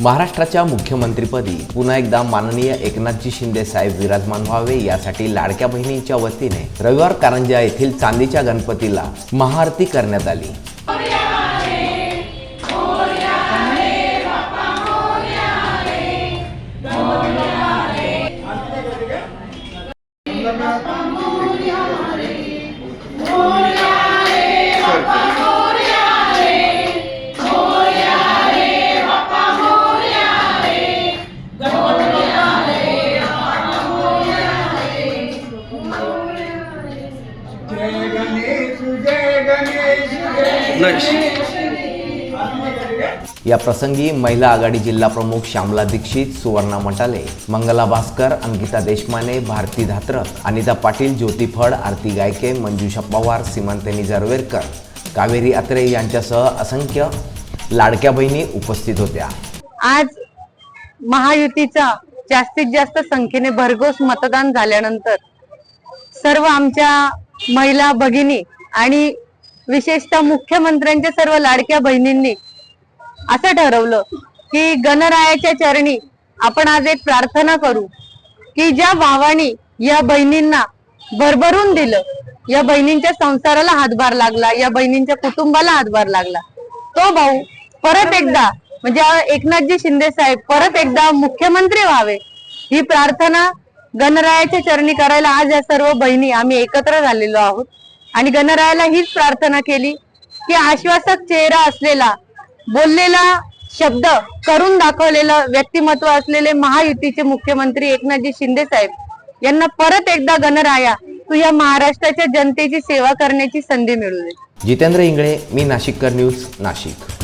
महाराष्ट्राच्या मुख्यमंत्रीपदी पुन्हा एकदा माननीय एकनाथजी शिंदे साहेब विराजमान व्हावे यासाठी लाडक्या बहिणींच्या वतीने रविवार कारंजा येथील चांदीच्या गणपतीला महाआरती करण्यात आली. या प्रसंगी महिला आघाडी जिल्हा प्रमुख श्यामला दीक्षित सुवर्णा मटाले मंगला भास्कर अंकिता देशमाने भारती धात्रक अनिता पाटील ज्योती फड आरती गायके मंजुषा पवार सीमांतनी जरवेरकर कावेरी अत्रे यांच्यासह असंख्य लाडक्या बहिणी उपस्थित होत्या. आज महायुतीचा जास्तीत जास्त संख्येने भरघोस मतदान झाल्यानंतर सर्व आमच्या महिला भगिनी आणि विशेषतः मुख्यमंत्र्यांच्या सर्व लाडक्या बहिणींनी असं ठरवलं की गणरायाच्या चरणी आपण आज एक प्रार्थना करू की ज्या भावानी या बहिणींना भरभरून दिलं या बहिणींच्या संसाराला हातभार लागला या बहिणींच्या कुटुंबाला हातभार लागला तो भाऊ परत एकदा म्हणजे एकनाथजी शिंदे साहेब परत एकदा मुख्यमंत्री व्हावे ही प्रार्थना गणरायाच्या चरणी करायला आज या सर्व बहिणी आम्ही एकत्र झालेलो आहोत. आणि गणरायाला हीच प्रार्थना केली की आश्वासक चेहरा असलेला बोललेला शब्द करून दाखवलेलं व्यक्तिमत्व असलेले महायुतीचे मुख्यमंत्री एकनाथजी शिंदे साहेब यांना परत एकदा गणराया तू या महाराष्ट्राच्या जनतेची सेवा करण्याची संधी मिळू दे. जितेंद्र इंगळे मी नाशिककर न्यूज नाशिक.